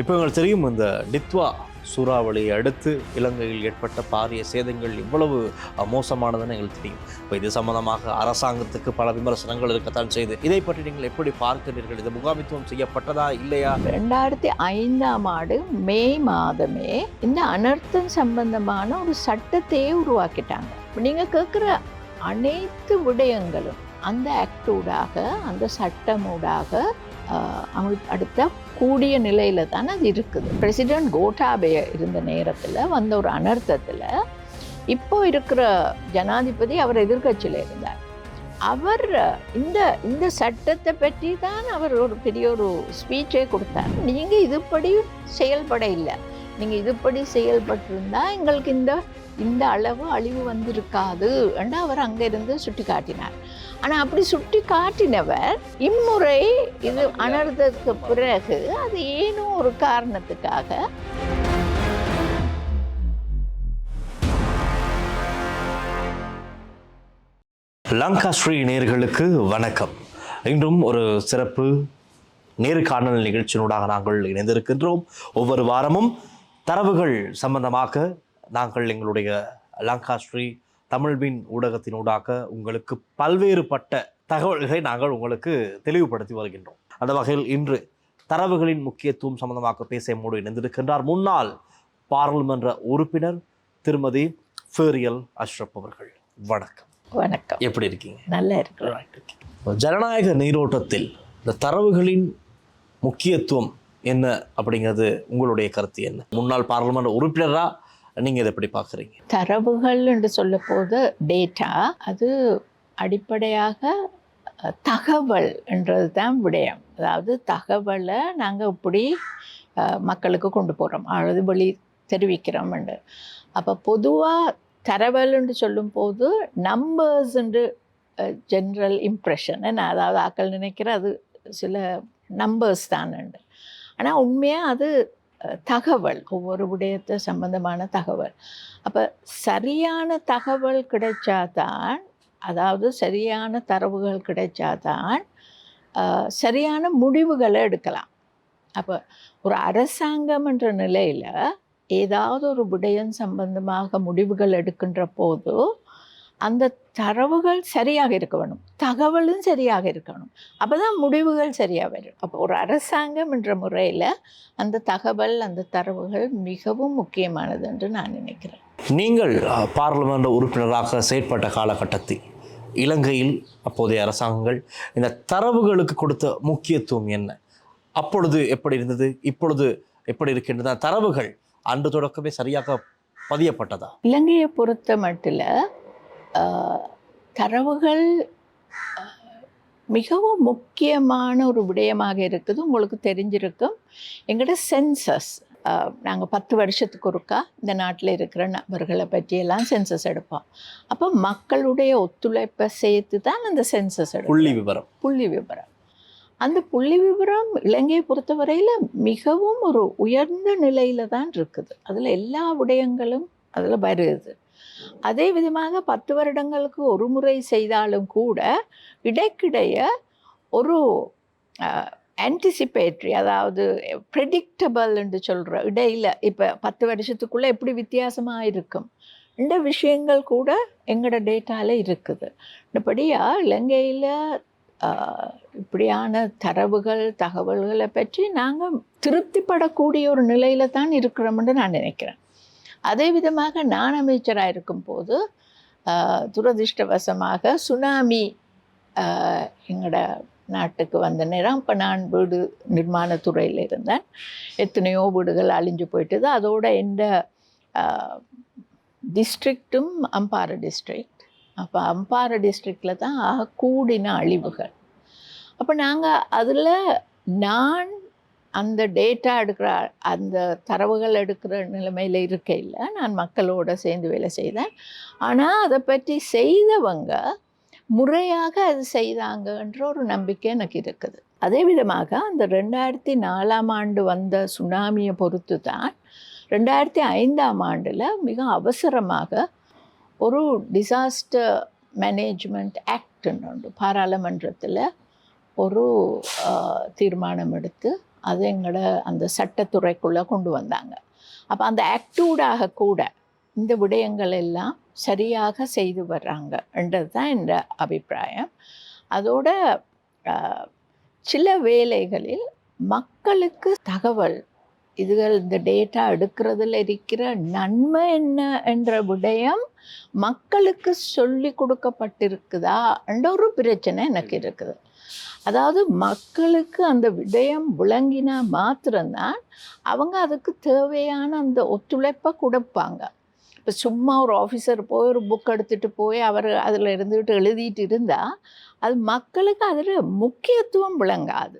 இப்போ எங்களுக்கு தெரியும் இந்த டித்வா சூறாவளியை அடுத்து இலங்கையில் ஏற்பட்ட பாரிய சேதங்கள் இவ்வளவு மோசமானதுன்னு எங்களுக்கு தெரியும். இப்போ இது சம்பந்தமாக அரசாங்கத்துக்கு பல விமர்சனங்கள் இருக்கத்தான் செய்து இதை பற்றி நீங்கள் எப்படி பார்க்கிறீர்கள்? இது முகாமித்துவம் செய்யப்பட்டதா இல்லையா? ரெண்டாயிரத்தி ஐந்தாம் ஆண்டு மே மாதமே இந்த அனர்த்தம் சம்பந்தமான ஒரு சட்டத்தையே உருவாக்கிட்டாங்க. நீங்கள் கேட்குற அனைத்து விடயங்களும் அந்த ஆக்டூடாக அந்த சட்டமூடாக அமல் அடுத்த கூடிய நிலையில் தானே அது இருக்குது. பிரசிடென்ட் கோட்டாபே இருந்த நேரத்தில் வந்த ஒரு அனர்த்தத்தில் இப்போ இருக்கிற ஜனாதிபதி அவர் எதிர்க்கட்சியில் இருந்தார். அவர் இந்த இந்த சட்டத்தை பற்றி தான் அவர் ஒரு பெரிய ஒரு ஸ்பீச்சே கொடுத்தார். நீங்கள் இதுபடி செயல்பட இல்லை. நீங்கள் இதுபடி செயல்பட்டிருந்தா எங்களுக்கு இந்த இந்த அளவு அழிவு வந்திருக்காது என்று அவர் அங்கிருந்து சுட்டி காட்டினார் ஆனால் அப்படி சுட்டி காட்டினவர் இம்முறை இது அனர்த்தத்துக்கு பிறகு அது ஏனோ ஒரு காரணத்துக்காக லங்கா ஸ்ரீ நேர்களுக்கு வணக்கம். இன்றும் ஒரு சிறப்பு நேர்காணல் நிகழ்ச்சியினூடாக நாங்கள் இணைந்திருக்கின்றோம். ஒவ்வொரு வாரமும் தரவுகள் சம்பந்தமாக நாங்கள் எங்களுடைய லங்கா ஸ்ரீ தமிழ்வின் ஊடகத்தினூடாக உங்களுக்கு பல்வேறுபட்ட தகவல்களை நாங்கள் உங்களுக்கு தெளிவுபடுத்தி வருகின்றோம். அந்த வகையில் இன்று தரவுகளின் முக்கியத்துவம் சம்பந்தமாக பேச மூடு இணைந்திருக்கின்றார். முன்னாள் பாராளுமன்ற உறுப்பினர் திருமதி ஃபேரியல் அஷ்ரப் அவர்கள். வணக்கம். வணக்கம். எப்படி இருக்கீங்க? நல்லா இருக்கு ஜனநாயக நீரோட்டத்தில் இந்த தரவுகளின் முக்கியத்துவம் என்ன அப்படிங்கிறது உங்களுடைய கருத்து என்ன? முன்னாள் பாராளுமன்ற உறுப்பினரா நீங்கள் இதை எப்படி பார்க்குறீங்க? தரவுகள் என்று சொல்ல போது டேட்டா அது அடிப்படையாக தகவல் என்றது தான் விடயம். அதாவது தகவலை நாங்கள் இப்படி மக்களுக்கு கொண்டு போகிறோம் அல்லது வெளி தெரிவிக்கிறோம் என்று. அப்போ பொதுவாக தரவல் என்று சொல்லும்போது நம்பர்ஸ் என்று ஜென்ரல் இம்ப்ரெஷன் என்ன? அதாவது ஆக்கள் நினைக்கிற அது சில நம்பர்ஸ் தான் ஆனால் உண்மையாக அது தகவல் ஒவ்வொரு விடயத்தை சம்பந்தமான தகவல். அப்போ சரியான தகவல் கிடைச்சாதான் அதாவது சரியான தரவுகள் கிடைச்சாதான் சரியான முடிவுகளை எடுக்கலாம். அப்போ ஒரு அரசாங்கம் என்ற நிலையில் ஏதாவது ஒரு விடயம் சம்பந்தமாக முடிவுகள் எடுக்கின்ற போது அந்த தரவுகள் சரியாக இருக்க வேணும். தகவலும் சரியாக இருக்கணும். அப்போ தான் முடிவுகள் சரியாக வரும். அப்போ ஒரு அரசாங்கம் என்ற முறையில் அந்த தகவல் அந்த தரவுகள் மிகவும் முக்கியமானது என்று நான் நினைக்கிறேன். நீங்கள் பாராளுமன்ற உறுப்பினராக செயற்பட்ட காலகட்டத்தில் இலங்கையில் அப்போதைய அரசாங்கங்கள் இந்த தரவுகளுக்கு கொடுத்த முக்கியத்துவம் என்ன? அப்பொழுது எப்படி இருந்தது? இப்பொழுது எப்படி இருக்கின்றன? தரவுகள் அன்று தொடக்கமே சரியாக பதியப்பட்டதா? இலங்கையை பொறுத்த மட்டில் தரவுகள் மிகவும் முக்கியமான ஒரு விடயமாக இருக்குது. உங்களுக்கு தெரிஞ்சிருக்கும். எங்களோட சென்சஸ் நாங்கள் பத்து வருஷத்துக்கு ஒருக்கா இந்த நாட்டில் இருக்கிற நபர்களை பற்றியெல்லாம் சென்சஸ் எடுப்போம். அப்போ மக்களுடைய ஒத்துழைப்பை சேர்த்து தான் அந்த சென்சஸ் எடுப்போம். புள்ளி விவரம் புள்ளி விவரம் அந்த புள்ளி விவரம் இலங்கையை பொறுத்தவரையில் மிகவும் ஒரு உயர்ந்த நிலையில தான் இருக்குது. அதில் எல்லா விடயங்களும் அதில் வருது. அதே விதமாக பத்து வருடங்களுக்கு ஒரு முறை செய்தாலும் கூட இடைக்கிடைய ஒரு ஆன்டிசிபேட்ரி அதாவது ப்ரெடிக்டபிள் என்று சொல்கிற இடையில் இப்போ பத்து வருஷத்துக்குள்ளே எப்படி வித்தியாசமாக இருக்கும் இந்த விஷயங்கள் கூட எங்களோட டேட்டாவில் இருக்குது. இப்படியாக இலங்கையில் இப்படியான தரவுகள் தகவல்களை பற்றி நாங்கள் திருப்திப்படக்கூடிய ஒரு நிலையில தான் இருக்கிறோம்னு நான் நினைக்கிறேன். அதே விதமாக நான் அமைச்சராக இருக்கும்போது போது துரதிர்ஷ்டவசமாக சுனாமி எங்களோட நாட்டுக்கு வந்த நேரம் அப்போ நான் வீடு நிர்மாணத்துறையில் இருந்தேன். எத்தனையோ வீடுகள் அழிஞ்சு போயிட்டுது. அதோட எந்த டிஸ்ட்ரிக்ட்டும் அம்பாறை டிஸ்ட்ரிக்ட் அப்போ அம்பாறை டிஸ்ட்ரிக்டில் தான் ஆக கூடின அழிவுகள். அப்போ நாங்கள் அதில் நான் அந்த டேட்டா எடுக்கிற அந்த தரவுகள் எடுக்கிற நிலைமையில் இருக்கையில் நான் மக்களோடு சேர்ந்து வேலை செய்தேன். ஆனால் அதை பற்றி செய்தவங்க முறையாக அது செய்தாங்கன்ற ஒரு நம்பிக்கை எனக்கு இருக்குது. அதே விதமாக அந்த ரெண்டாயிரத்தி நாலாம் ஆண்டு வந்த சுனாமியை பொறுத்து தான் ரெண்டாயிரத்தி ஐந்தாம் ஆண்டில் மிக அவசரமாக ஒரு டிசாஸ்டர் மேனேஜ்மெண்ட் ஆக்ட்னு உண்டு. பாராளுமன்றத்தில் ஒரு தீர்மானம் எடுத்து அது எங்களை அந்த சட்டத்துறைக்குள்ளே கொண்டு வந்தாங்க. அப்போ அந்த ஆக்டிவ்டாக கூட இந்த விடயங்கள் எல்லாம் சரியாக செய்து வர்றாங்க என்றது தான் என்ற அபிப்பிராயம். அதோட சில வேலைகளில் மக்களுக்கு தகவல் இதுகள் இந்த டேட்டா எடுக்கிறதுல இருக்கிற நன்மை என்ன என்ற விடயம் மக்களுக்கு சொல்லி கொடுக்கப்பட்டிருக்குதா என்ற ஒரு பிரச்சனை எனக்கு இருக்குது. அதாவது மக்களுக்கு அந்த விடயம் விளங்கினா மாத்திரம்தான் அவங்க அதுக்கு தேவையான அந்த ஒத்துழைப்பை கொடுப்பாங்க. இப்போ சும்மா ஒரு ஆஃபீஸர் போய் ஒரு புக் எடுத்துகிட்டு போய் அவர் அதில் இருந்துக்கிட்டு எழுதிட்டு இருந்தால் அது மக்களுக்கு அதில் முக்கியத்துவம் விளங்காது.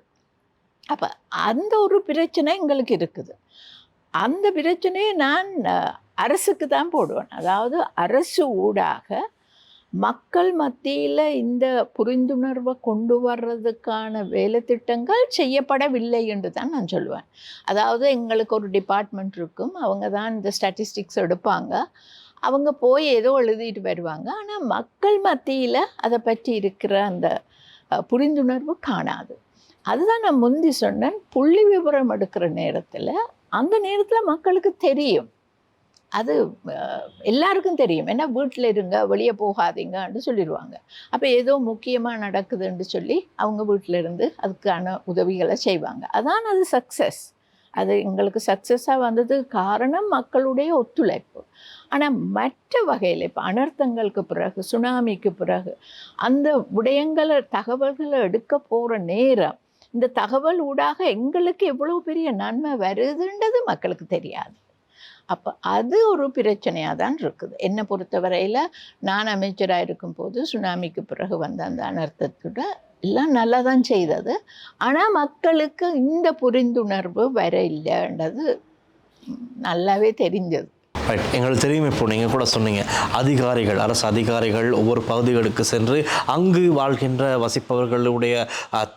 அப்போ அந்த ஒரு பிரச்சனை எங்களுக்கு இருக்குது. அந்த பிரச்சனையை நான் அரசுக்கு தான் போடுவேன். அதாவது அரசு ஊடாக மக்கள் மத்தியில் இந்த புரிந்துணர்வை கொண்டு வர்றதுக்கான வேலை திட்டங்கள் செய்யப்படவில்லை என்று தான் நான் சொல்லுவேன். அதாவது எங்களுக்கு ஒரு டிபார்ட்மெண்ட் இருக்கும். அவங்க தான் இந்த ஸ்டாட்டிஸ்டிக்ஸ் எடுப்பாங்க. அவங்க போய் ஏதோ எழுதிட்டு வருவாங்க. ஆனால் மக்கள் மத்தியில் அதை பற்றி இருக்கிற அந்த புரிந்துணர்வு காணாது. அதுதான் நான் முந்தி சொன்னேன். புள்ளி விவரம் எடுக்கிற நேரத்தில் அந்த நேரத்தில் மக்களுக்கு தெரியும். அது எல்லாருக்கும் தெரியும். ஏன்னா வீட்டில் இருங்க வெளியே போகாதீங்கன்னு சொல்லிடுவாங்க அப்போ ஏதோ முக்கியமாக நடக்குதுன்னு சொல்லி அவங்க வீட்டில் இருந்து அதுக்கான உதவிகளை செய்வாங்க. அதான் அது சக்ஸஸ் அது எங்களுக்கு சக்ஸஸாக வந்தது காரணம் மக்களுடைய ஒத்துழைப்பு. ஆனால் மற்ற வகையில் இப்போ அனர்த்தங்களுக்கு பிறகு சுனாமிக்கு பிறகு அந்த விடயங்களை தகவல்களை எடுக்க போகிற நேரம் இந்த தகவல் ஊடாக எங்களுக்கு எவ்வளோ பெரிய நன்மை வருதுன்றது மக்களுக்கு தெரியாது. அப்போ அது ஒரு பிரச்சனையாக தான் இருக்குது. என்னை பொறுத்தவரையில் நான் அமைச்சராக இருக்கும்போது சுனாமிக்கு பிறகு வந்த அந்த அனர்த்தத்தோட எல்லாம் நல்லா தான் செய்தது. ஆனால் மக்களுக்கு இந்த புரிந்துணர்வு வர இல்லைன்றது நல்லாவே தெரிஞ்சது. ரைட் எங்களுக்கு தெரியும் இப்போ நீங்கள் கூட சொன்னீங்க. அதிகாரிகள் அரசு அதிகாரிகள் ஒவ்வொரு பகுதிகளுக்கு சென்று அங்கு வாழ்கின்ற வசிப்பவர்களுடைய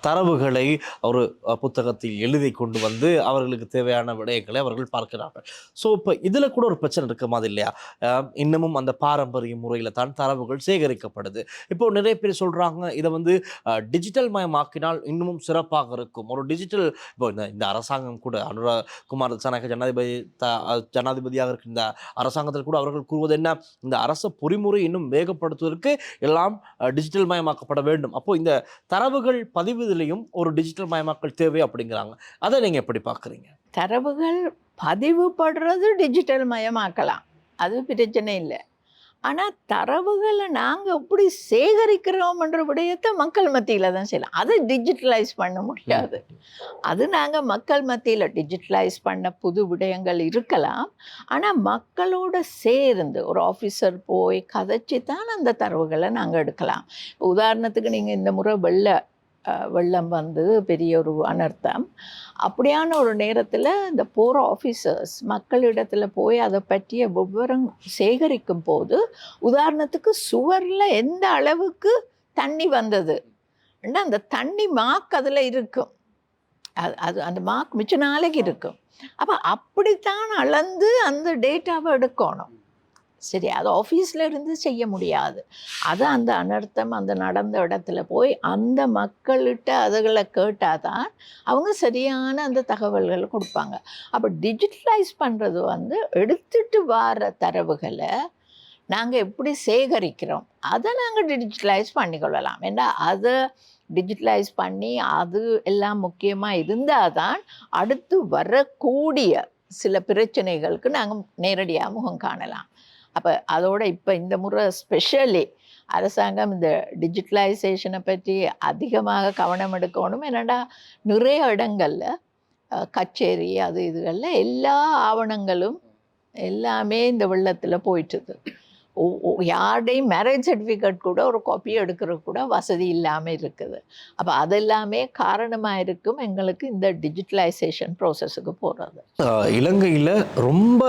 தரவுகளை ஒரு புத்தகத்தில் எழுதி கொண்டு வந்து அவர்களுக்கு தேவையான விடயங்களை அவர்கள் பார்க்கிறார்கள். ஸோ இப்போ இதில் கூட ஒரு பிரச்சனை இருக்க மாதிரி இல்லையா? இன்னமும் அந்த பாரம்பரிய முறையில் தான் தரவுகள் சேகரிக்கப்படுது. இப்போ நிறைய பேர் சொல்கிறாங்க இதை வந்து டிஜிட்டல் மயமாக்கினால் இன்னமும் சிறப்பாக இருக்கும். ஒரு டிஜிட்டல் இப்போ இந்த இந்த அரசாங்கம் கூட அனுரா குமார் சனக ஜனாதிபதி த- ஜனாதிபதியாக இருக்கின்ற இந்த அரசாங்கத்தில் கூட அவர்கள் கூறுவது என்ன? இந்த அரச பொறிமுறை இன்னும் வேகப்படுத்துவதற்கு எல்லாம் டிஜிட்டல் மயமாக்கப்பட வேண்டும். அப்போ இந்த தரவுகள் பதிவுதிலையும் ஒரு டிஜிட்டல் மயமாக்கல் தேவை அப்படிங்கிறாங்க. அதை நீங்கள் எப்படி பார்க்குறீங்க? தரவுகள் பதிவுபடுறது டிஜிட்டல் மயமாக்கலாம். அது பிரச்சனை இல்லை. ஆனால் தரவுகளை நாங்கள் எப்படி சேகரிக்கிறோம்ன்ற விடயத்தை மக்கள் மத்தியில் தான் செய்யலாம். அதை டிஜிட்டலைஸ் பண்ண முடியாது. அது நாங்கள் மக்கள் மத்தியில் டிஜிட்டலைஸ் பண்ண புது விடயங்கள் இருக்கலாம். ஆனால் மக்களோட சேர்ந்து ஒரு ஆஃபீஸர் போய் கதைச்சி தான் அந்த தரவுகளை நாங்கள் எடுக்கலாம். உதாரணத்துக்கு நீங்கள் இந்த முறை வெள்ள வெள்ளம் வந்து பெரிய ஒரு அனர்த்தம். அப்படியான ஒரு நேரத்தில் இந்த போகிற ஆஃபீஸர்ஸ் மக்களிடத்தில் போய் அதை பற்றிய விவரம் சேகரிக்கும் போது உதாரணத்துக்கு சுவரில் எந்த அளவுக்கு தண்ணி வந்தது? அந்த தண்ணி மார்க் அதில் இருக்கும். அது அது அந்த மார்க் மிச்ச நாளைக்கு இருக்கும். அப்போ அப்படித்தான் அளந்து அந்த டேட்டாவை எடுக்கணும். சரி அது ஆஃபீஸில் இருந்து செய்ய முடியாது. அது அந்த அனர்த்தம் அந்த நடந்த இடத்துல போய் அந்த மக்கள்கிட்ட அதுகளை கேட்டால் தான் அவங்க சரியான அந்த தகவல்களை கொடுப்பாங்க. அப்போ டிஜிட்டலைஸ் பண்ணுறது வந்து எடுத்துட்டு வர தரவுகளை நாங்கள் எப்படி சேகரிக்கிறோம்? அதை நாங்கள் டிஜிட்டலைஸ் பண்ணிக்கொள்ளலாம். ஏன்னா அதை டிஜிட்டலைஸ் பண்ணி அது எல்லாம் முக்கியமாக இருந்தால் தான் அடுத்து வரக்கூடிய சில பிரச்சனைகளுக்கு நாங்கள் நேரடியாக முகம் காணலாம். அப்போ அதோட இப்போ இந்த முறை ஸ்பெஷலி அரசாங்கம் இந்த டிஜிட்டலைசேஷனை பற்றி அதிகமாக கவனம் எடுக்கணும். என்னென்னா நிறைய இடங்களில் கச்சேரி அது இதுகளில் எல்லா ஆவணங்களும் எல்லாமே இந்த வெள்ளத்தில் போயிட்டுது. யாருடையும் மேரேஜ் சர்டிஃபிகேட் கூட ஒரு காப்பி எடுக்கிறது கூட வசதி இல்லாமல் இருக்குது. அப்போ அதெல்லாமே காரணமாக இருக்கும் எங்களுக்கு இந்த டிஜிட்டலைசேஷன் ப்ராசஸுக்கு போகிறது இலங்கையில் ரொம்ப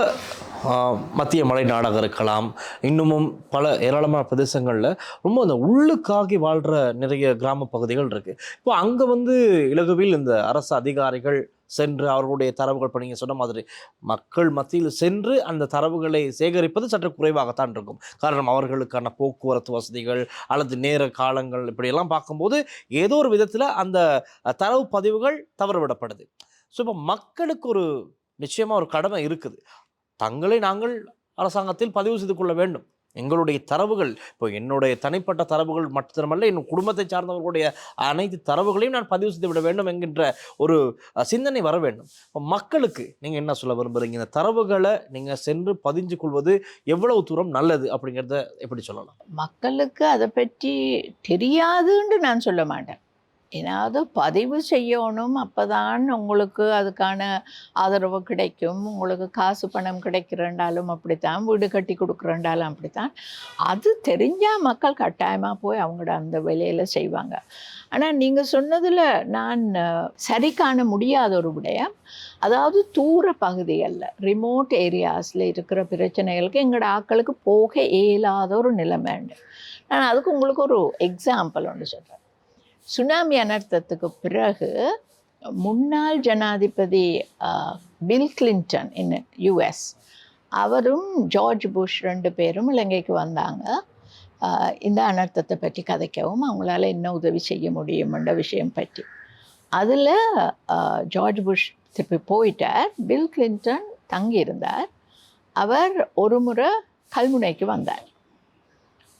மத்திய மலை நாடாக இருக்கலாம். இன்னமும் பல ஏராளமான பிரதேசங்களில் ரொம்ப அந்த உள்ளுக்காகி வாழ்கிற நிறைய கிராம பகுதிகள் இருக்குது இப்போ அங்கே வந்து இலகுவில் இந்த அரசு அதிகாரிகள் சென்று அவர்களுடைய தரவுகள் இப்போ நீங்கள் சொன்ன மாதிரி மக்கள் மத்தியில் சென்று அந்த தரவுகளை சேகரிப்பது சற்று குறைவாகத்தான் இருக்கும். காரணம் அவர்களுக்கான போக்குவரத்து வசதிகள் அல்லது நேர காலங்கள் இப்படியெல்லாம் பார்க்கும்போது ஏதோ ஒரு விதத்தில் அந்த தரவு பதிவுகள் தவறவிடப்படுது. ஸோ இப்போ மக்களுக்கு ஒரு நிச்சயமாக ஒரு கடமை இருக்குது. தங்களை நாங்கள் அரசாங்கத்தில் பதிவு செய்து கொள்ள வேண்டும். எங்களுடைய தரவுகள் இப்போ என்னுடைய தனிப்பட்ட தரவுகள் மட்டுமல்ல என் குடும்பத்தை சார்ந்தவர்களுடைய அனைத்து தரவுகளையும் நான் பதிவு செய்து விட வேண்டும் என்கின்ற ஒரு சிந்தனை வர வேண்டும். இப்போ மக்களுக்கு நீங்கள் என்ன சொல்ல விரும்புகிறீங்க இந்த தரவுகளை நீங்கள் சென்று பதிஞ்சு கொள்வது எவ்வளவு தூரம் நல்லது அப்படிங்கிறத எப்படி சொல்லலாம்? மக்களுக்கு அதை பற்றி தெரியாதுன்னு நான் சொல்ல மாட்டேன். ஏதாவது பதிவு செய்யணும் அப்போதான் உங்களுக்கு அதுக்கான ஆதரவு கிடைக்கும். உங்களுக்கு காசு பணம் கிடைக்கிறண்டாலும் அப்படித்தான் வீடு கட்டி கொடுக்குறண்டாலும் அப்படித்தான். அது தெரிஞ்சால் மக்கள் கட்டாயமாக போய் அவங்களோட அந்த வேலையில் செய்வாங்க. ஆனால் நீங்கள் சொன்னதில் நான் சரி காண முடியாத ஒரு விடயம். அதாவது தூர பகுதிகளில் ரிமோட் ஏரியாஸில் இருக்கிற பிரச்சனைகளுக்கு எங்களோட ஆட்களுக்கு போக இயலாத ஒரு நிலைமை நான் அதுக்கு உங்களுக்கு ஒரு எக்ஸாம்பிள் ஒன்று சொல்கிறேன் சுனாமி அனர்த்தத்துக்கு பிறகு முன்னாள் ஜனாதிபதி பில் கிளின்டன் இன் யுஎஸ் அவரும் ஜார்ஜ் புஷ் ரெண்டு பேரும் இலங்கைக்கு வந்தாங்க. இந்த அனர்த்தத்தை பற்றி கதைக்கவும் அவங்களால என்ன உதவி செய்ய முடியும்ன்ற விஷயம் பற்றி. அதில் ஜார்ஜ் புஷ் திருப்பி போயிட்டார். பில் கிளின்டன் தங்கியிருந்தார். அவர் ஒரு முறை கல்முனைக்கு வந்தார்.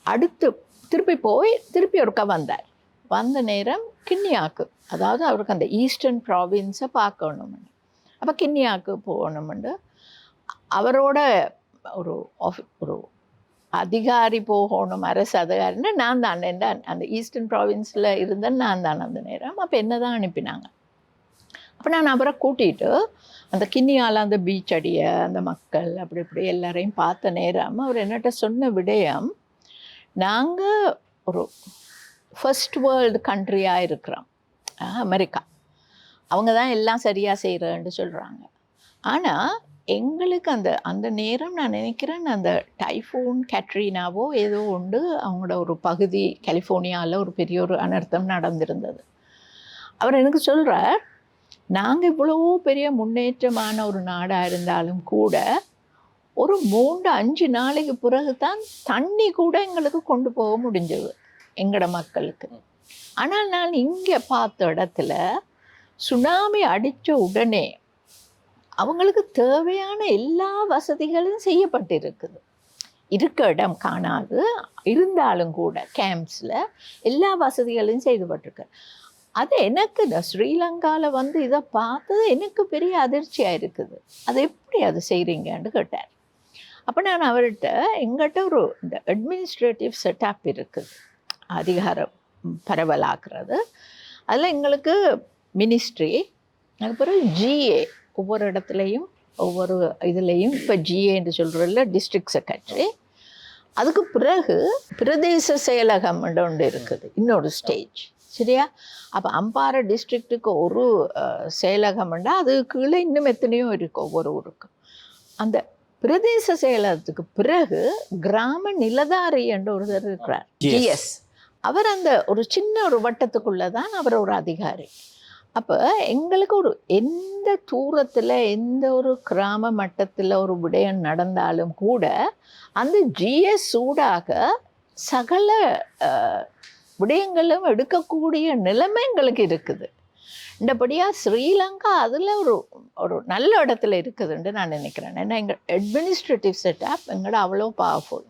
அடுத்து திருப்பி போய் திருப்பி ஒருக்கா வந்தார். வந்த நேரம் கிண்ணியாக்கு. அதாவது அவருக்கு அந்த ஈஸ்டர்ன் ப்ராவின்ஸை பார்க்கணும்னு. அப்போ கிண்ணியாக்கு போகணும்னு. அவரோட ஒரு ஆஃபி ஒரு அதிகாரி போகணும் அரசு அதிகாரின்னு நான் தான். என்ன அந்த ஈஸ்டர்ன் ப்ராவின்ஸில் இருந்தேன் நான் தான் அந்த நேரம். அப்போ என்ன தான் அனுப்பினாங்க. அப்போ நான் அவரை கூட்டிகிட்டு அந்த கிண்ணியால் அந்த பீச் அடிய அந்த மக்கள் அப்படி இப்படி எல்லாரையும் பார்த்த நேரம் அவர் என்னட்ட சொன்ன விடயம் நாங்கள் ஒரு ஃபர்ஸ்ட் வேர்ல்டு கண்ட்ரியாக இருக்கிறோம் அமெரிக்கா. அவங்க தான் எல்லாம் சரியாக செய்கிறேன்னு சொல்கிறாங்க ஆனால் எங்களுக்கு அந்த அந்த நேரம் நான் நினைக்கிறேன் அந்த டைஃபூன் கேட்ரினாவோ ஏதோ உண்டு அவங்களோட ஒரு பகுதி கலிஃபோர்னியாவில் ஒரு பெரிய ஒரு அனர்த்தம் நடந்திருந்தது. அவர் எனக்கு சொல்கிறார் நாங்கள் இவ்வளவோ பெரிய முன்னேற்றமான ஒரு நாடாக இருந்தாலும் கூட ஒரு மூன்று அஞ்சு நாளைக்கு பிறகு தான் தண்ணி கூட எங்களுக்கு கொண்டு போக முடிஞ்சது. எங்களோட மக்களுக்கு. ஆனால் நான் இங்கே பார்த்த இடத்துல சுனாமி அடித்த உடனே அவங்களுக்கு தேவையான எல்லா வசதிகளும் செய்யப்பட்டிருக்குது. இருக்க இடம் காணாது இருந்தாலும் கூட கேம்ப்ஸில் எல்லா வசதிகளும் செய்துபட்டிருக்கு. அது எனக்கு இந்த ஸ்ரீலங்காவில் வந்து இதை பார்த்தது எனக்கு பெரிய அதிர்ச்சியாக இருக்குது. அது எப்படி அது செய்கிறீங்கன்னு கேட்டார். அப்போ நான் அவர்கிட்ட எங்கிட்ட ஒரு இந்த அட்மினிஸ்ட்ரேட்டிவ் செட்டப் இருக்குது. அதிகாரம் பரவலாக்குறது. அதில் எங்களுக்கு மினிஸ்ட்ரி அதுக்கப்புறம் ஜிஏ ஒவ்வொரு இடத்துலையும் ஒவ்வொரு இதுலேயும் இப்போ ஜிஏன்னு சொல்கிறதில்ல டிஸ்ட்ரிக்ட் செக்ரட்டரி அதுக்கு பிறகு பிரதேச செயலகம் ஒன்று இருக்குது இன்னொரு ஸ்டேஜ் சரியா? அப்போ அம்பாறை டிஸ்ட்ரிக்ட்டுக்கு ஒரு அஹ், செயலகம்னா அது கீழே இன்னும் எத்தனையோ இருக்குது ஒவ்வொரு ஊருக்கும். அந்த பிரதேச செயலகத்துக்கு பிறகு கிராம நிலதாரி என்ற ஒருத்தர் இருக்கிறார். ஜிஎஸ் அவர் அந்த ஒரு சின்ன ஒரு வட்டத்துக்குள்ளே தான் அவர் ஒரு அதிகாரி. அப்போ எங்களுக்கு ஒரு எந்த தூரத்தில் எந்த ஒரு கிராம மட்டத்தில் ஒரு விடயம் நடந்தாலும் கூட அந்த ஜிஎஸ் சூடாக சகல விடயங்களும் எடுக்கக்கூடிய நிலைமை எங்களுக்கு இருக்குது. இந்தபடியாக ஸ்ரீலங்கா அதில் ஒரு ஒரு நல்ல இடத்துல இருக்குதுன்ட்டு நான் நினைக்கிறேன். ஏன்னா எங்கள் அட்மினிஸ்ட்ரேட்டிவ் செட்டப் எங்களோட அவ்வளோ பவர்ஃபுல்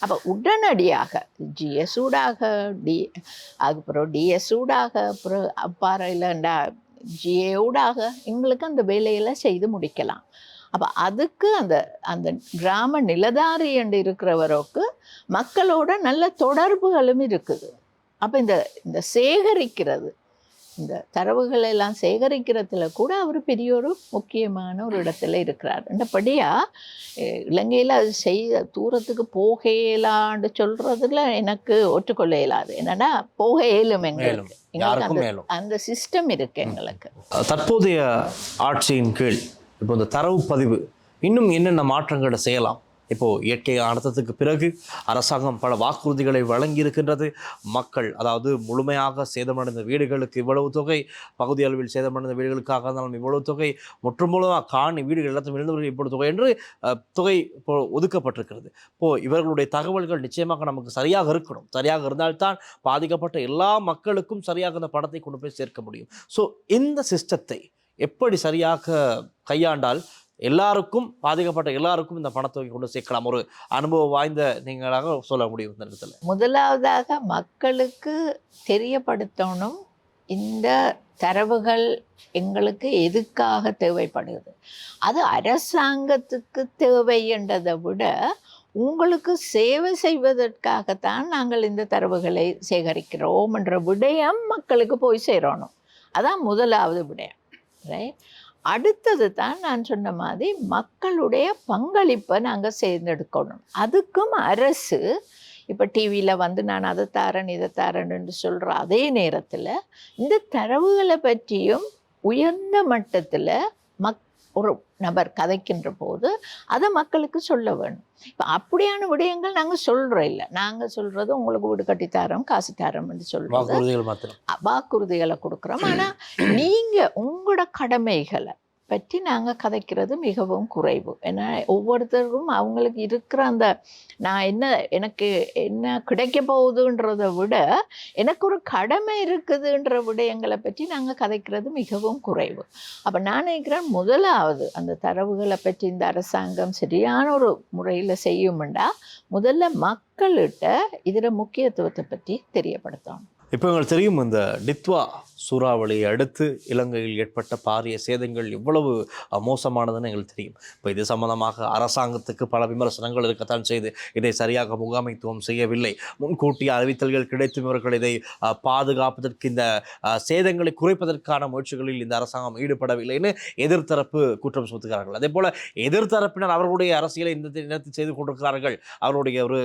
அப்போ உடனடியாக ஜிஎஸ் டி அதுக்கப்புறம் டிஎஸ் அப்புறம் அப்பாற இல்லைண்டா ஊடாக எங்களுக்கு அந்த வேலையெல்லாம் செய்து முடிக்கலாம். அப்போ அதுக்கு அந்த அந்த கிராம நிலதாரி என்று இருக்கிறவருக்கு மக்களோட நல்ல தொடர்புகளும் இருக்குது. அப்போ இந்த இந்த சேகரிக்கிறது இந்த தரவுகளை எல்லாம் சேகரிக்கிறதுல கூட அவர் பெரிய ஒரு முக்கியமான ஒரு இடத்துல இருக்கிறார். இந்தபடியாக இலங்கையில் அது செய்ய தூரத்துக்கு போக இயலான்னு சொல்கிறதுல எனக்கு ஒற்றுக்கொள்ள இயலாது என்னன்னா போக இயலும் எங்களுக்கு. எங்களுக்கு அந்த சிஸ்டம் இருக்கு எங்களுக்கு. தற்போதைய ஆட்சியின் கீழ் இப்போ இந்த தரவு பதிவு இன்னும் என்னென்ன மாற்றங்களை செய்யலாம்? இப்போது இயற்கை அனர்த்தத்துக்கு பிறகு அரசாங்கம் பல வாக்குறுதிகளை வழங்கி இருக்கின்றது மக்கள் அதாவது முழுமையாக சேதமடைந்த வீடுகளுக்கு இவ்வளவு தொகை பகுதி அளவில் சேதமடைந்த வீடுகளுக்காக இருந்தாலும் இவ்வளவு தொகை முற்றுமுழுதாக காணி வீடுகள் எல்லாத்தையும் இழந்தவர்கள் இவ்வளவு தொகை என்று தொகை இப்போ ஒதுக்கப்பட்டிருக்கிறது. இப்போது இவர்களுடைய தகவல்கள் நிச்சயமாக நமக்கு சரியாக இருக்கணும். சரியாக இருந்தால்தான் பாதிக்கப்பட்ட எல்லா மக்களுக்கும் சரியாக அந்த பணத்தை கொண்டு போய் சேர்க்க முடியும். ஸோ இந்த சிஸ்டத்தை எப்படி சரியாக கையாண்டால் எல்லாருக்கும் பாதிக்கப்பட்ட எல்லாருக்கும் இந்த பணத்தொகை கொண்டு சேர்க்கலாம். ஒரு அனுபவம் வாய்ந்த நீங்களாக சொல்ல முடியும் இந்த இடத்துல முதலாவதாக மக்களுக்கு தெரியப்படுத்தணும் இந்த தரவுகள் எங்களுக்கு எதுக்காக தேவைப்படுகிறது? அது அரசாங்கத்துக்கு தேவை என்றதை விட உங்களுக்கு சேவை செய்வதற்காகத்தான் நாங்கள் இந்த தரவுகளை சேகரிக்கிறோம் என்ற விடயம் மக்களுக்கு போய் சேரணும். அதான் முதலாவது விடயம். ரைட் அடுத்தது தான் நான் சொன்ன மாதிரி மக்களுடைய பங்களிப்பை நாங்கள் சேர்ந்தெடுக்கணும். அதுக்கும் அரசு இப்போ டிவியில் வந்து நான் அதை தரேன் இதை தரேன்னு சொல்கிற அதே நேரத்தில் இந்த தரவுகளை பற்றியும் உயர்ந்த மட்டத்தில் மக் ஒரு நபர் கதைக்கின்ற போது அதை மக்களுக்கு சொல்ல வேணும். இப்போ அப்படியான விடயங்கள் நாங்கள் சொல்கிறோம் இல்லை. நாங்கள் சொல்கிறது உங்களுக்கு வீடு கட்டி தரோம் காசு சொல்கிறது வாக்குறுதிகள் மாத்திரம். வாக்குறுதிகளை கொடுக்குறோம். ஆனால் நீங்கள் உங்களோட கடமைகளை பற்றி நாங்கள் கதைக்கிறது மிகவும் குறைவு. ஏன்னா ஒவ்வொருத்தருக்கும் அவங்களுக்கு இருக்கிற அந்த நான் என்ன எனக்கு என்ன கிடைக்க போகுதுன்றதை விட எனக்கு ஒரு கடமை இருக்குதுன்ற விடயங்களை பற்றி நாங்கள் கதைக்கிறது மிகவும் குறைவு. அப்போ நான் நினைக்கிறேன் முதலாவது அந்த தரவுகளை பற்றி இந்த அரசாங்கம் சரியான ஒரு முறையில் செய்யும்ண்டா முதல்ல மக்கள்கிட்ட இதில் முக்கியத்துவத்தை பற்றி தெரியப்படுத்தணும். இப்போ எங்களுக்கு தெரியும் இந்த டித்வா சூறாவளியை அடுத்து இலங்கையில் ஏற்பட்ட பாரிய சேதங்கள் எவ்வளவு மோசமானதுன்னு எங்களுக்கு தெரியும். இப்போ இது சம்பந்தமாக அரசாங்கத்துக்கு பல விமர்சனங்கள் இருக்கத்தான் செய்து இதை சரியாக முகாமைத்துவம் செய்யவில்லை. முன்கூட்டிய அறிவித்தல்கள் கிடைத்தும் இவர்கள் இதை பாதுகாப்பதற்கு இந்த சேதங்களை குறைப்பதற்கான முயற்சிகளில் இந்த அரசாங்கம் ஈடுபடவில்லைன்னு எதிர்த்தரப்பு குற்றம் சுமத்துகிறார்கள். அதே போல் எதிர்த்தரப்பினர் அவர்களுடைய அரசியலை இந்த நேரத்தில் செய்து கொண்டிருக்கிறார்கள். அவருடைய ஒரு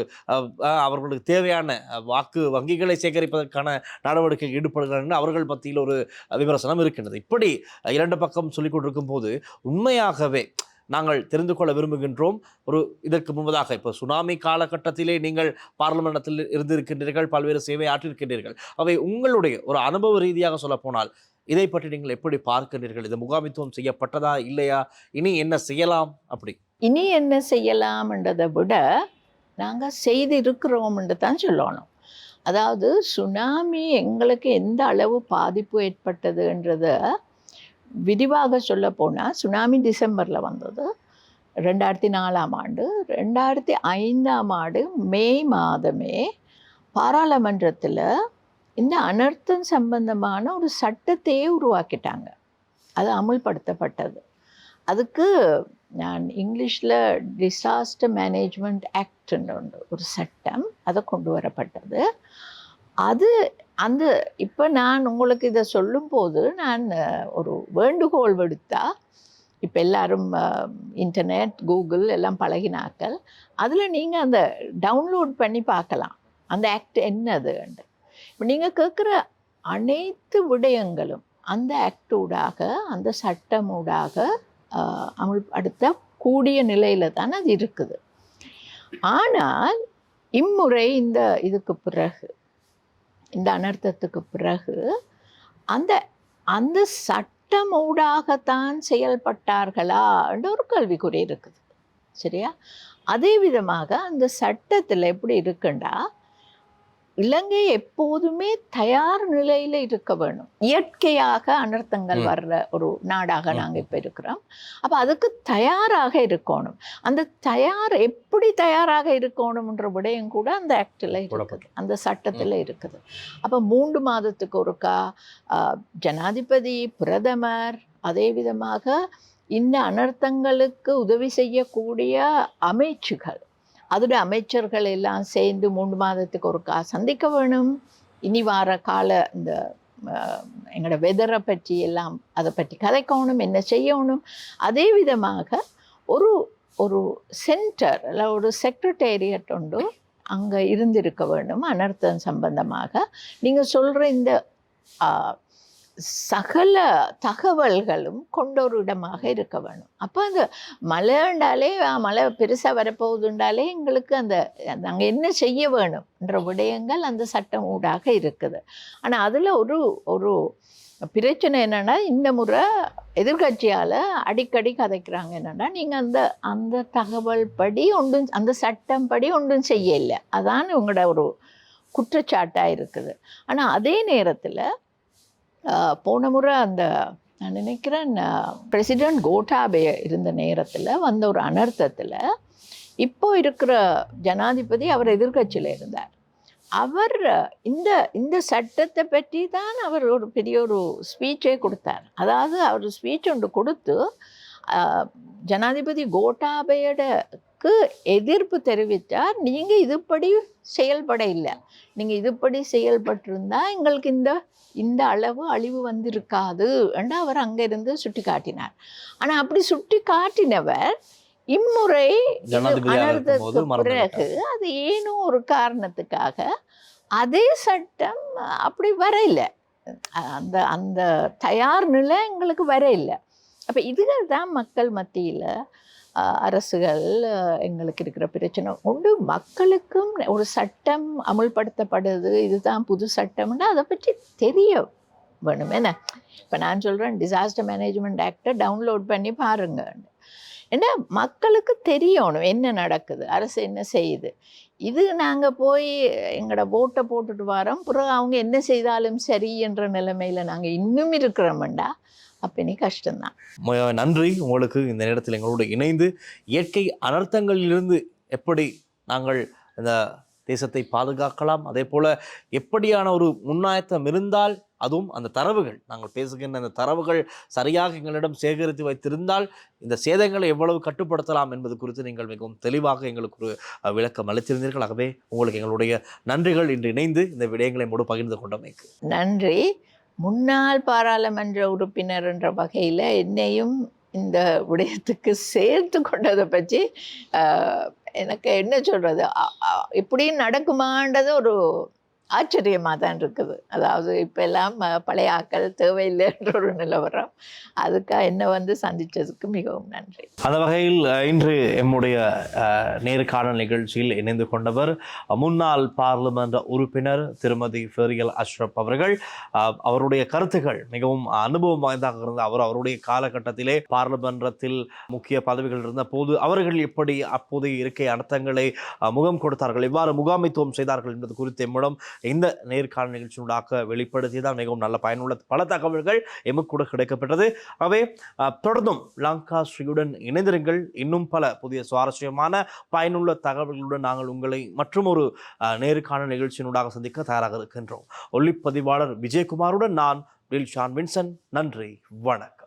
அவர்களுக்கு தேவையான வாக்கு வங்கிகளை சேகரிப்பதற்கான நடவடிக்கை ஈடுபடுகிறார்கள். அவர்கள் மத்தியில் ஒரு விமர்சனம் இருக்கின்றது. இப்படி இரண்டு பக்கம் சொல்லிக் கொண்டிருக்கும் போது உண்மையாகவே நாங்கள் தெரிந்து கொள்ள விரும்புகின்றோம். ஒரு இதற்கு முன்பதாக இப்போ சுனாமி காலகட்டத்திலே நீங்கள் பார்லிமெண்டத்தில் இருந்திருக்கின்றீர்கள் பல்வேறு சேவை ஆற்றிருக்கின்றீர்கள். அவை உங்களுடைய ஒரு அனுபவ ரீதியாக சொல்லப்போனால் இதை பற்றி நீங்கள் எப்படி பார்க்கின்றீர்கள்? இது முகாமித்துவம் செய்யப்பட்டதா இல்லையா? இனி என்ன செய்யலாம்? அப்படி. இனி என்ன செய்யலாம்ன்றதை விட நாங்கள் செய்திருக்கிறோம்னு தான் சொல்லணும். அதாவது சுனாமி எங்களுக்கு எந்த அளவு பாதிப்பு ஏற்பட்டதுன்றத விரிவாக சொல்ல போனால் சுனாமி டிசம்பரில் வந்தது. ரெண்டாயிரத்தி நாலாம் ஆண்டு. ரெண்டாயிரத்தி ஐந்தாம் ஆண்டு மே மாதமே பாராளுமன்றத்தில் இந்த அனர்த்தம் சம்பந்தமான ஒரு சட்டத்தையே உருவாக்கிட்டாங்க. அது அமுல்படுத்தப்பட்டது. அதுக்கு நான் இங்கிலீஷில் டிசாஸ்டர் மேனேஜ்மெண்ட் ஆக்ட்னு உண்டு ஒரு சட்டம் அதை கொண்டு வரப்பட்டது. அது அந்த இப்போ நான் உங்களுக்கு இதை சொல்லும்போது நான் ஒரு வேண்டுகோள் விடுத்தா இப்போ எல்லாரும் இன்டர்நெட் கூகுள் எல்லாம் பழகினாக்கள் அதில் நீங்கள் அந்த டவுன்லோட் பண்ணி பார்க்கலாம். அந்த ஆக்ட் என்னதுன்னு இப்போ நீங்கள் கேட்குற அனைத்து விடயங்களும் அந்த ஆக்டூடாக அந்த சட்டமூடாக அமுல் அடுத்த அமுல்படுத்த கூடிய நிலையில தான் அது இருக்குது. ஆனால் இம்முறை இந்த இதுக்கு பிறகு இந்த அனர்த்தத்துக்கு பிறகு அந்த அந்த சட்டம் ஊடாகத்தான் செயல்பட்டார்களா என்ற ஒரு கேள்விக்குறி இருக்குது. சரியா? அதே விதமாக அந்த சட்டத்தில் எப்படி இருக்குண்டா? இலங்கை எப்போதுமே தயார் நிலையில் இருக்க வேணும் இயற்கையாக அனர்த்தங்கள். வர்ற ஒரு நாடாக. நாங்கள் இப்போ இருக்கிறோம் அப்போ அதுக்கு தயாராக இருக்கணும் அந்த தயார் எப்படி தயாராக இருக்கணும்ன்ற விடயம் கூட அந்த ஆக்டில் இருக்குது. அந்த சட்டத்தில் இருக்குது அப்போ மூன்று மாதத்துக்கு ஒருக்கா ஜனாதிபதி பிரதமர் அதே விதமாக இந்த அனர்த்தங்களுக்கு உதவி செய்யக்கூடிய அமைச்சுகள் அதோட அமைச்சர்கள் எல்லாம் சேர்ந்து மூன்று மாதத்துக்கு ஒருக்கா சந்திக்க வேணும். இனி வார கால இந்த எங்களோட வெதரை பற்றி எல்லாம் அதை பற்றி கதைக்கணும் என்ன செய்யணும். அதே விதமாக ஒரு ஒரு சென்டர் இல்லை ஒரு செக்ரட்டேரியட் உண்டு. அங்கே இருந்திருக்க வேண்டும் அனர்த்தம் சம்பந்தமாக. நீங்கள் சொல்கிற இந்த சகல தகவல்களும் கொண்ட ஒரு இடமாக இருக்க வேணும். அப்போ அந்த மழைண்டாலே மழை பெருசாக வரப்போகுதுண்டாலே எங்களுக்கு அந்த நாங்கள் என்ன செய்ய வேணும்ன்ற விடயங்கள் அந்த சட்டம் ஊடாக இருக்குது. ஆனால் அதில் ஒரு ஒரு பிரச்சனை என்னென்னா இந்த முறை எதிர்கட்சியால் அடிக்கடி கதைக்கிறாங்க என்னென்னா நீங்கள் அந்த அந்த தகவல் படி ஒன்றும் அந்த சட்டம் படி ஒன்றும் செய்யலை. அதான் உங்களோட ஒரு குற்றச்சாட்டாக இருக்குது. ஆனால் அதே நேரத்தில் போன முறை அந்த நான் நினைக்கிறேன் பிரசிடென்ட் கோட்டாபய இருந்த நேரத்தில் வந்த ஒரு அனர்த்தத்தில் இப்போ இருக்கிற ஜனாதிபதி அவர் எதிர்க்கட்சியில் இருந்தார். அவர் இந்த இந்த சட்டத்தை பற்றி தான் அவர் ஒரு பெரிய ஒரு ஸ்பீச்சே கொடுத்தார். அதாவது அவர் ஸ்பீச் ஒன்று கொடுத்து ஜனாதிபதி கோட்டாபயடக்கு எதிர்ப்பு தெரிவித்தார். நீங்கள் இதுபடி செயல்பட இல்லை. நீங்கள் இதுபடி செயல்பட்டிருந்தால் எங்களுக்கு இந்த இந்த அளவு அழிவு வந்திருக்காது என்று அவர் அங்கிருந்து சுட்டி காட்டினார் ஆனால் அப்படி சுட்டி காட்டினவர் இம்முறை பிறகு அது ஏனோ ஒரு காரணத்துக்காக அதே சட்டம் அப்படி வரையில. அந்த அந்த தயார் நிலை எங்களுக்கு வரையில. அப்போ இதுகள் தான் மக்கள் மத்தியில் அரசுகள் எங்களுக்கு இருக்கிற பிரச்சனை உண்டு. மக்களுக்கும் ஒரு சட்டம் அமுல்படுத்தப்படுது. இதுதான் புது சட்டம்னா அதை பற்றி தெரிய வேணும். என்ன? இப்போ நான் சொல்கிறேன் டிசாஸ்டர் மேனேஜ்மெண்ட் ஆக்டை டவுன்லோட் பண்ணி பாருங்க. ஏன்னா மக்களுக்கு தெரியணும் என்ன நடக்குது. அரசு என்ன செய்யுது. இது நாங்கள் போய் எங்களோட ஓட்டை போட்டுட்டு வரோம். பிறகு அவங்க என்ன செய்தாலும் சரி என்ற நிலைமையில் நாங்கள் இன்னும் இருக்கிறோம்டா அப்போ இனி கஷ்டம்தான். நன்றி. உங்களுக்கு இந்த நேரத்தில் எங்களோடு இணைந்து இயற்கை அனர்த்தங்களிலிருந்து எப்படி நாங்கள் இந்த தேசத்தை பாதுகாக்கலாம் அதே போல எப்படியான ஒரு முன்னாயத்தம் இருந்தால் அதுவும் அந்த தரவுகள் நாங்கள் பேசுகின்ற அந்த தரவுகள் சரியாக எங்களிடம் சேகரித்து வைத்திருந்தால் இந்த சேதங்களை எவ்வளவு கட்டுப்படுத்தலாம் என்பது குறித்து நீங்கள் மிகவும் தெளிவாக எங்களுக்கு ஒரு விளக்கம் அளித்திருந்தீர்கள். ஆகவே உங்களுக்கு எங்களுடைய நன்றிகள் இன்று இணைந்து இந்த விடயங்களை மூடு பகிர்ந்து கொண்டமைக்கு. நன்றி. முன்னாள் பாராளுமன்ற உறுப்பினர் என்ற வகையில் என்னையும் இந்த விடயத்துக்கு சேர்த்து கொண்டதை பற்றி எனக்கு என்ன சொல்கிறது இப்படியும் நடக்குமான்றது ஒரு ஆச்சரியமாக தான் இருக்குது அதாவது இப்போ எல்லாம் பழைய ஆக்கள் தேவையில்லைன்ற ஒரு நிலவரம் அதுக்காக என்னை வந்து சந்தித்ததுக்கு மிகவும் நன்றி. அந்த வகையில் இன்று எம்முடைய நேர்காணல் நிகழ்ச்சியில் இணைந்து கொண்டவர் முன்னாள் பார்லிமெண்ட் உறுப்பினர் திருமதி ஃபெரியல் அஷ்ரப் அவர்கள். அவருடைய கருத்துக்கள் மிகவும் அனுபவம் வாய்ந்ததாக இருந்த அவர் அவருடைய காலகட்டத்திலே பார்லிமன்றத்தில் முக்கிய பதவிகள் இருந்த போது அவர்கள் எப்படி அப்போதைய இருக்கை அர்த்தங்களை முகம் கொடுத்தார்கள் எவ்வாறு முகாமைத்துவம் செய்தார்கள் என்பது குறித்து எம்மிடம் இந்த நேர்காணல் வெளிப்படுத்தி வெளிப்படுத்தியதால் மிகவும் நல்ல பயனுள்ள பல தகவல்கள் எமக்கு கூட கிடைக்கப்பட்டது. ஆகவே தொடர்ந்தும் லங்கா ஸ்ரீயுடன் இணைந்திருங்கள். இன்னும் பல புதிய சுவாரஸ்யமான பயனுள்ள தகவல்களுடன் நாங்கள் உங்களை மற்றும் ஒரு நேர்காணல் நிகழ்ச்சியினூடாக சந்திக்க தயாராக இருக்கின்றோம். ஒளிப்பதிவாளர் விஜயகுமாருடன் நான் வில் ஷான் வின்சன். நன்றி. வணக்கம்.